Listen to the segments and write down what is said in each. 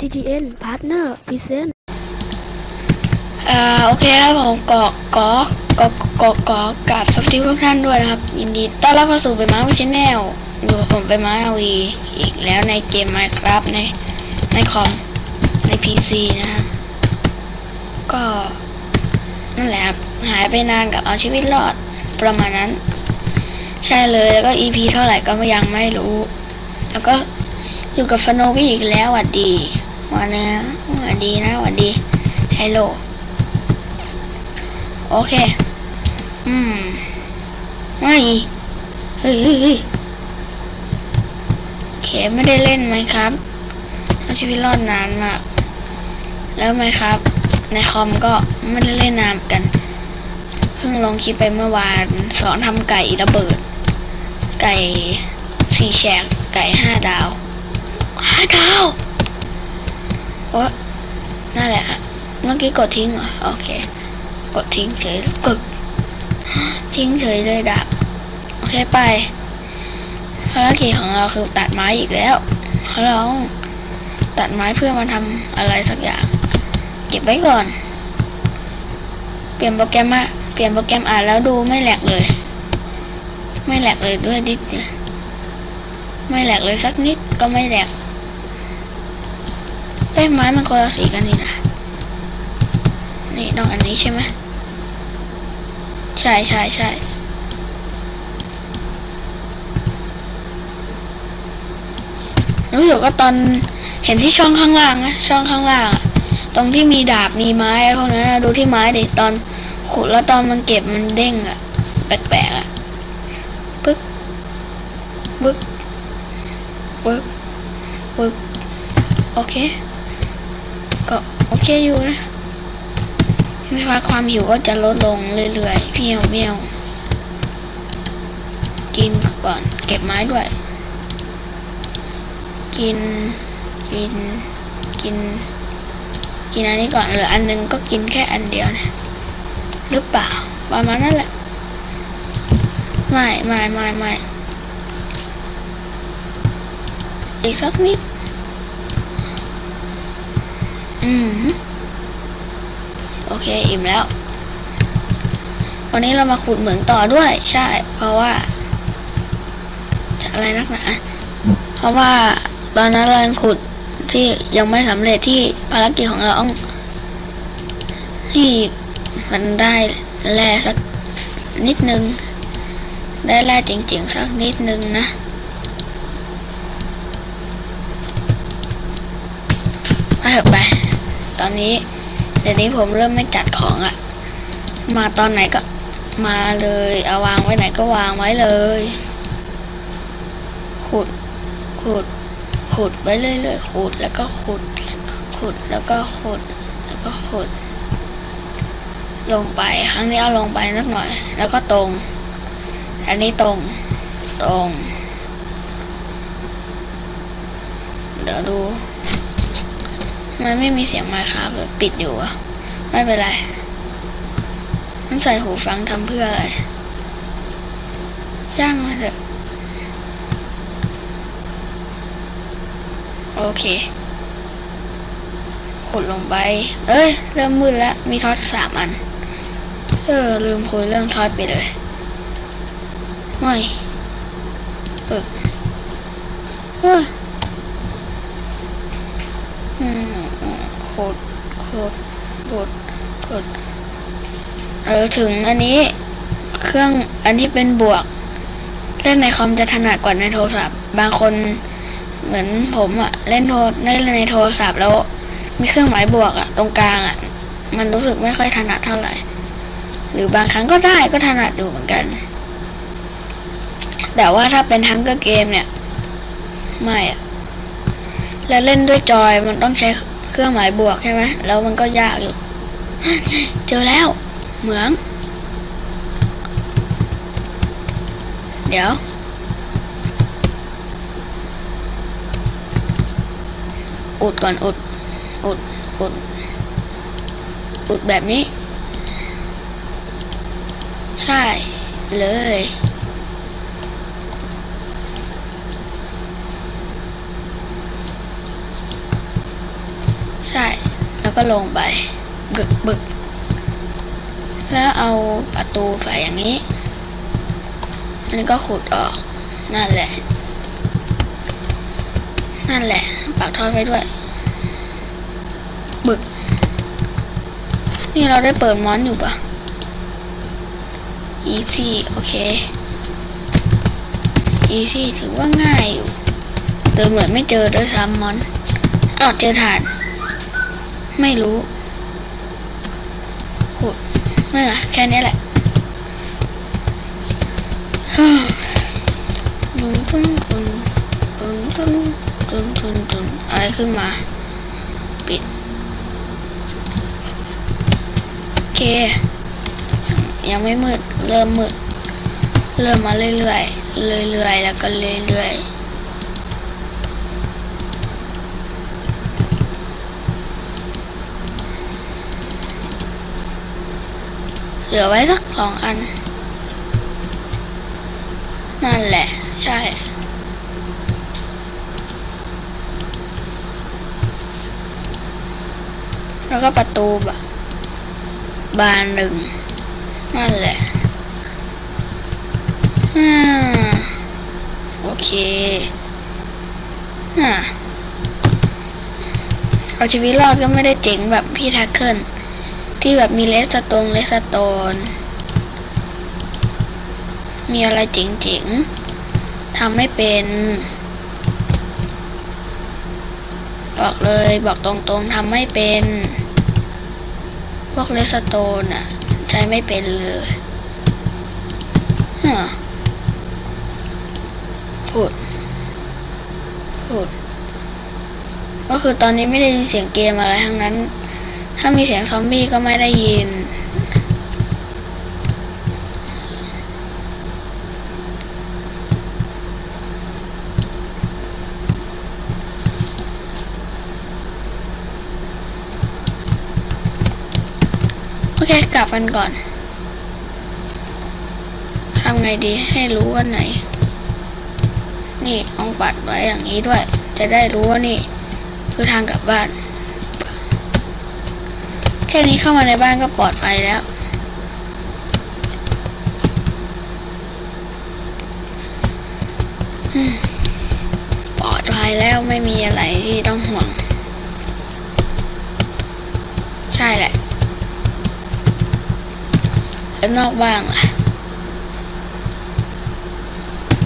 GGN Partner Present อ่าโอเคครับผมก็ก็ก็ก็ก็กราบสวัสดีทุกท่านด้วยนะครับ ยินดีต้อนรับเข้าสู่ไปมาวิชแนลอยู่กับผมไปมาเอาวีอีกแล้วในเกม Minecraft ในในคอมใน PC นะครับก็นั่นแหละครับหายไปนานกับเอาชีวิตรอดประมาณนั้น ใช่เลยแล้วก็ EP เท่าไหร่ก็ยังไม่รู้ แล้วก็อยู่กับสโนวี่อีกแล้วหวัดดี วันนะหวัดดีนะหวัดดีฮัลโหลโอเค อืม ไม่เฮ้ยเฮ้ยเฮ้ยโอเคไม่ได้เล่นไหมครับเอาชีวิตรอดนานมาก แล้วไหมครับ ในคอมก็ไม่ได้เล่นนานกัน เพิ่งลงคลิปไปเมื่อวาน สอนทำไก่ระเบิด ไก่สี่แฉกไก่ห้าดาวห้าดาว โอ้นั่นแหละเมื่อกี้กดทิ้งเหรอโอเค กดทิ้งเฉยกดทิ้งเฉยเลยดับโอเคไปภารกิจของเราคือตัดไม้อีกแล้วเราต้องตัดไม้เพื่อมาทำอะไรสักอย่าง เก็บไว้ก่อน เปลี่ยนโปรแกรมมาเปลี่ยนโปรแกรมอ่านแล้วดูไม่แหลกเลย ไม่แหลกเลยด้วยนิดเดียไม่แหลกเลยสักนิดก็ไม่แหลก อ้ยไม้มันคนละสีกันนี่นะนี่ต้องอันนี้ใช่ไหมใช่ใช่ใช่รู้สึกว่าตอนเห็นที่ช่องข้างล่างนะช่องข้างล่าง ตรงที่มีดาบมีไม้อะไรพวกนั้นดูที่ไม้ดิตอนขุดแล้วตอนมันเก็บมันเด้งอะแปลกๆอะปึ๊กปึ๊กปึ๊กปึ๊กโอเค ก็โอเคอยู่นะไม่ว่าความหิวก็จะลดลงเรื่อยๆเมียวเมียวกินก่อนเก็บไม้ด้วย กินกินกิน กินอันนี้ก่อนหลืออันหนึงก็กินแค่อันเดียวนะหรือเปล่าประมาณนั้นแหละ ไม่ไม่ไม่ไม่อีกสักนิด อืมโอเคอิ่มแล้ว วันนี้เรามาขุดเหมืองต่อด้วย ใช่ เพราะว่าจะอะไรนักหนาเพราะว่าตอนนั้นเรายังขุดที่ยังไม่สำเร็จที่ภารกิจของเราต้องที่มันได้แร่สักนิดนึง ได้แร่จริงๆสักนิดนึงนะไปเถอะไป ตอนนี้ เดี๋ยวนี้ผมเริ่มไม่จัดของอะมาตอนไหนก็มาเลย เอาวางไว้ไหนก็วางไว้เลย ขุด ขุด ขุดไปเรื่อยๆ ขุดแล้วก็ขุด ขุดแล้วก็ขุด แล้วก็ขุด ลงไป ครั้งนี้เอาลงไปนิดหน่อย แล้วก็ตรง อันนี้ตรง ตรง เดี๋ยวดู มันไม่มีเสียงไมค์ครับเลยปิดอยู่อะไม่เป็นไรมันใส่หูฟังทำเพื่ออะไรย่างมาเถอะโอเคขุดลงไป เอ้ย เริ่มมืดแล้ว มีทอดสามอัน เออ ลืมคุยเรื่องทอดไปเลยไม่เออเอออืม โคตรโคตรโคตรโคตรเออถึงอันนี้เครื่องอันที่เป็นบวก เล่นในคอมจะถนัดกว่าในโทรศัพท์ บางคนเหมือนผมอะเล่นโทรเล่นในโทรศัพท์แล้วมีเครื่องหมายบวกอะตรงกลางอะมันรู้สึกไม่ค่อยถนัดเท่าไหร่ หรือบางครั้งก็ได้ก็ถนัดอยู่เหมือนกัน แต่ว่าถ้าเป็นทั้งก็เกมเนี่ย ไม่อะแล้วเล่นด้วยจอยมันต้องใช้ เครื่องหมายบวกใช่ไหมแล้วมันก็ยากอยู่ เจอแล้ว เหมือง เดี๋ยว อุดก่อนอุด อุด อุด อุดแบบนี้ ใช่เลย ใช่ แล้วก็ลงไปบึกบึก แล้วเอาประตูใส่อย่างนี้อันนี้ก็ขุดออก นั่นแหละ นั่นแหละ ปากทอดไว้ด้วย บึก นี่เราได้เปิดมอนอยู่ปะ easy โอเค easy ถือว่าง่ายอยู่แต่เหมือนไม่เจอด้วยซ้ำมอนอ๋อเจอฐาน ไม่รู้ขุดนั่อแะแค่นี้แหละหนึ่งตุ้งตุ้งตุ้งตุ้งตุ้งตุ้งตุ้งอะไรขึ้นมา ปิด โอเค ยังไม่มืด เริ่มมืด เริ่มมาเรื่อยๆ เรื่อยๆ แล้วก็เรื่อยๆ เหลือไว้สักสองอัน นั่นแหละ ใช่แล้วก็ประตูบบานหนึ่งนั่นแหละอ่าโอเคอ่าเอาชีวิตรอดก็ไม่ได้เจ๋งแบบพี่ทักเกิล ที่แบบมีเลสโตนเลสโตนมีอะไรเจ๋งๆทำไม่เป็น บอกเลยบอกตรงๆทำไม่เป็น พวกเลสโตนอะใช้ไม่เป็นเลยฮะพูดพูดก็คือตอนนี้ไม่ได้ยินเสียงเกมอะไรทั้งนั้น ถ้ามีเสียงซอมบี้ก็ไม่ได้ยิน โอเค กลับกันก่อน ทำไงดีให้รู้ว่าไหน นี่เอาปัดไว้อย่างนี้ด้วย จะได้รู้ว่านี่ คือทางกลับบ้าน แค่นี้เข้ามาในบ้านก็ปลอดภัยแล้ว ปลอดภัยแล้วไม่มีอะไรที่ต้องห่วง ใช่แหละ แล้วนอกบ้างล่ะ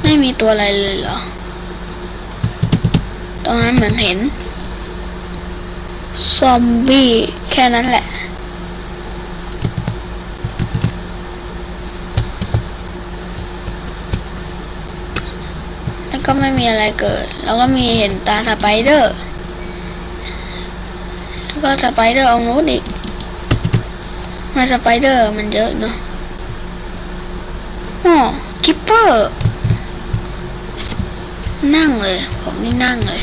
ไม่มีตัวอะไรเลยเหรอ ตรงนั้นเหมือนเห็น ซอมบี้แค่นั้นแหละ แล้วก็ไม่มีอะไรเกิด แล้วก็มีเห็นตาสไปเดอร์ แล้วก็สไปเดอร์เอานู้นอีก มาสไปเดอร์มันเยอะเนอะอ๋อคิปเปอร์ นั่งเลย ผมนี่นั่งเลย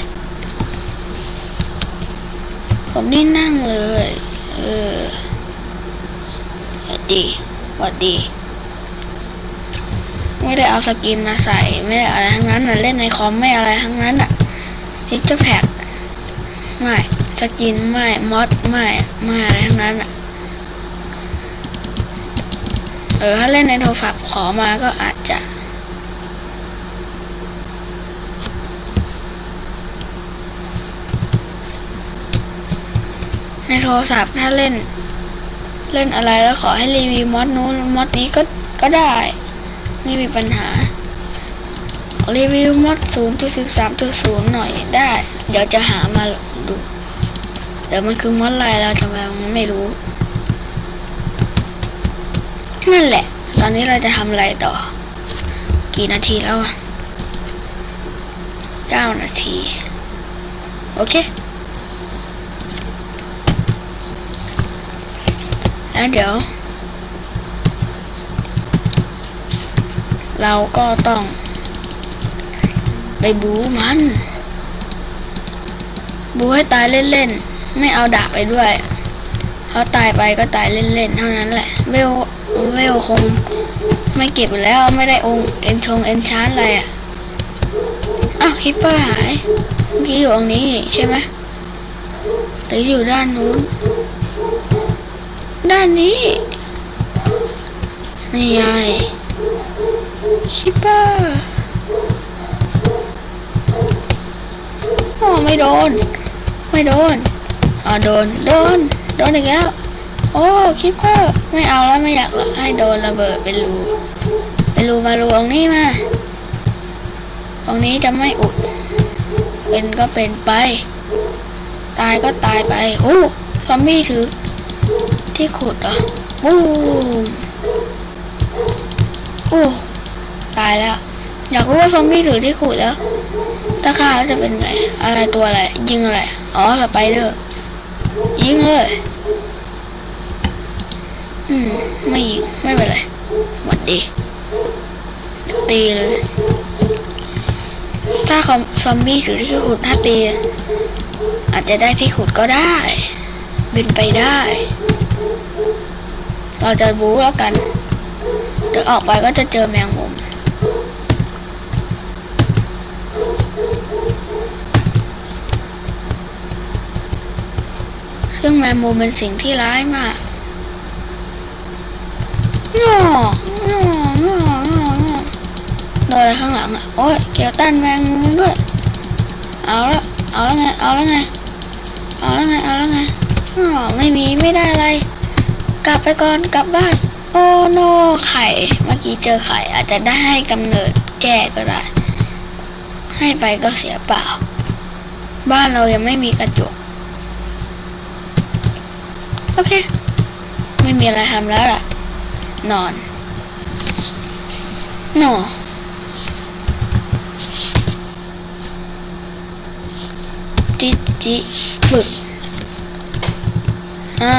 ผมนี่นั่งเลย เออหวัดดีหวัดดี ไม่ได้เอาสกินมาใส่ ไม่ได้อะไรทั้งนั้นน่ะเล่นในคอมไม่อะไรทั้งนั้นอะพิกเจอร์แพกไม่สกินไม่มอดไม่ไม่อะไรทั้งนั้นอะเออถ้าเล่นในโทรศัพท์ขอมาก็อาจจะ ในโทรศัพท์ถ้าเล่น เล่นอะไรแล้วขอให้รีวิวมอดนู้นมอดนี้ก็ก็ได้ ไม่มีปัญหา รีวิวมอดศูนย์จุดสิบสามจุดศูนย์หน่อยได้ เดี๋ยวจะหามาดูเดี๋ยวมันคือมอดอะไรเราทำไมมันไม่รู้ นั่นแหละ ตอนนี้เราจะทำอะไรต่อ กี่นาทีแล้วอะเก้านาที โอเค แล้วเดี๋ยว เราก็ต้อง ไปบูมัน บูให้ตายเล่นๆ ไม่เอาดาบไปด้วยเขาตายไปก็ตายเล่นๆ เท่านั้นแหละ เวลเวลคง ไม่เก็บแล้วไม่ได้องค์เอ็นชงเอ็นชานอะไรอะอ้าวคิปเปอร์หาย เมื่อกี้อยู่ตรงนี้นี่ใช่ไหมหรืออยู่ด้านนู้น นนี้ นี่ไงคิปเปอร์โอ้ไม่โดน ไม่โดนอ๋อโดน โดน โดนอีกแล้ว โอ้คิปเปอร์ไม่เอาแล้วไม่อยากให้โดนระเบิดเป็นรูเป็นรูมารูตรงนี้มา ตรงนี้จะไม่อุด เป็นก็เป็นไป ตายก็ตายไป โอ้ ซอมบี้ถือ ที่ขุดเหรอบูมโอ้ตายแล้ว อยากรู้ว่าซอมบี้ถือที่ขุดแล้วถ้าฆ่าจะเป็นไง อะไรตัวอะไร ยิงอะไร อ๋อสไปเดอร์ยิงเลยอืม ไม่ยิง ไม่เป็นไรหมดดีตีเลย ถ้าคอมซอมบี้ถือที่ขุดถ้าตีอาจจะได้ที่ขุดก็ได้ เป็นไปได้ เราจะบู๊แล้วกันเดี๋ยวออกไปก็จะเจอแมงมุมซึ่งแมงมุมเป็นสิ่งที่ร้ายมากงององององอโดนอะไรข้างหลังอะ โอ้ยเกี่ยวต้านแมงมุมด้วย เอาละเอาแล้วไง เอาแล้วไง เอาแล้วไง เอาแล้วไงอ๋อไม่มี ไม่ได้อะไร กลับไปก่อนกลับบ้านโอ้โนไข่ เมื่อกี้เจอไข่ อาจจะได้ให้กำเนิดแก่ก็ได้ ให้ไปก็เสียเปล่า บ้านเรายังไม่มีกระจก โอเค ไม่มีอะไรทำแล้วล่ะ นอนนอนจิจิบึกอ่า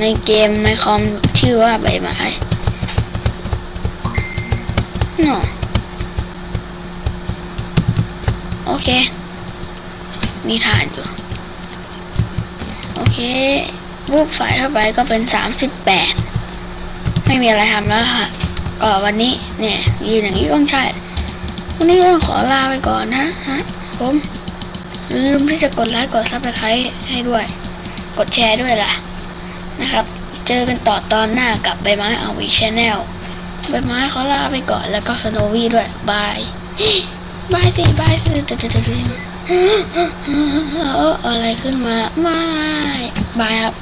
ในเกมในคอมชื่อว่าใบไม้นอโอเค มีฐานอยู่ โอเครูปไฟเข้าไปก็เป็นสามสิบแปดไม่มีอะไรทำแล้วค่ะก็วันนี้เนี่ยยืนอย่างนี้ก็ใช่วันนี้ก็ขอลาไปก่อนนะฮะผมลืมที่จะกดไลค์กดซับสไครต์ให้ด้วย กดแชร์ด้วยล่ะ นะครับ เจอกันต่อตอนหน้ากับใบไม้อาวีชแนลใบไม้เขาลาไปก่อนแล้วก็สโนวี่ด้วยบายบายสิบายสิตึ๊ดตึ๊ดตึ๊ดตึ๊ดเอออะไรขึ้นมาไม่บายครับ